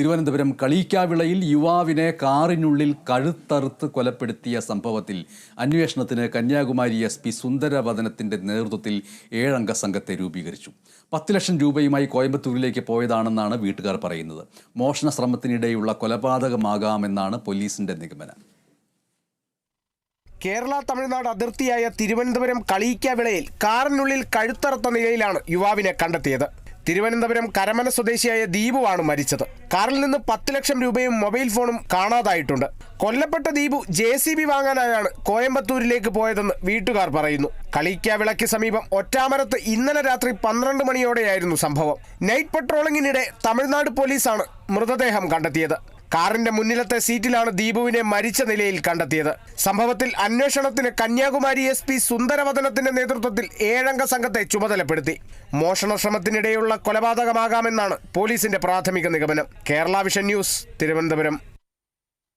തിരുവനന്തപുരം കളീക്കാവിളയിൽ യുവാവിനെ കാറിനുള്ളിൽ കഴുത്തറുത്ത് കൊലപ്പെടുത്തിയ സംഭവത്തിൽ അന്വേഷണത്തിന് കന്യാകുമാരി എസ് പി സുന്ദരവദനത്തിന്റെ നേതൃത്വത്തിൽ ഏഴംഗ സംഘത്തെ രൂപീകരിച്ചു. പത്ത് ലക്ഷം രൂപയുമായി കോയമ്പത്തൂരിലേക്ക് പോയതാണെന്നാണ് വീട്ടുകാർ പറയുന്നത്. മോഷണ ശ്രമത്തിനിടെയുള്ള കൊലപാതകമാകാമെന്നാണ് പോലീസിന്റെ നിഗമനം. കേരള തമിഴ്നാട് അതിർത്തിയായ തിരുവനന്തപുരം കളിയിക്കാവിളയിൽ കാറിനുള്ളിൽ കഴുത്തറുത്ത നിലയിലാണ് യുവാവിനെ കണ്ടെത്തിയത്. തിരുവനന്തപുരം കരമന സ്വദേശിയായ ദീപുവാണ് മരിച്ചത്. കാറിൽ നിന്ന് പത്ത് ലക്ഷം രൂപയും മൊബൈൽ ഫോണും കാണാതായിട്ടുണ്ട്. കൊല്ലപ്പെട്ട ദീപു ജെ സി ബി വാങ്ങാനായാണ് കോയമ്പത്തൂരിലേക്ക് പോയതെന്ന് വീട്ടുകാർ പറയുന്നു. കളിക്കാവിളയ്ക്ക് സമീപം ഒറ്റാമരത്ത് ഇന്നലെ രാത്രി പന്ത്രണ്ട് മണിയോടെയായിരുന്നു സംഭവം. നൈറ്റ് പട്രോളിങ്ങിനിടെ തമിഴ്നാട് പോലീസാണ് മൃതദേഹം കണ്ടെത്തിയത്. കാറിന്റെ മുന്നിലത്തെ സീറ്റിലാണ് ദീപുവിനെ മരിച്ച നിലയിൽ കണ്ടെത്തിയത്. സംഭവത്തിൽ അന്വേഷണത്തിന് കന്യാകുമാരി എസ് പി സുന്ദരവദനത്തിന്റെ നേതൃത്വത്തിൽ ഏഴംഗ സംഘത്തെ ചുമതലപ്പെടുത്തി. മോഷണ ശ്രമത്തിനിടെയുള്ള കൊലപാതകമാകാമെന്നാണ് പോലീസിന്റെ പ്രാഥമിക നിഗമനം. Kerala vision news Thiruvananthapuram.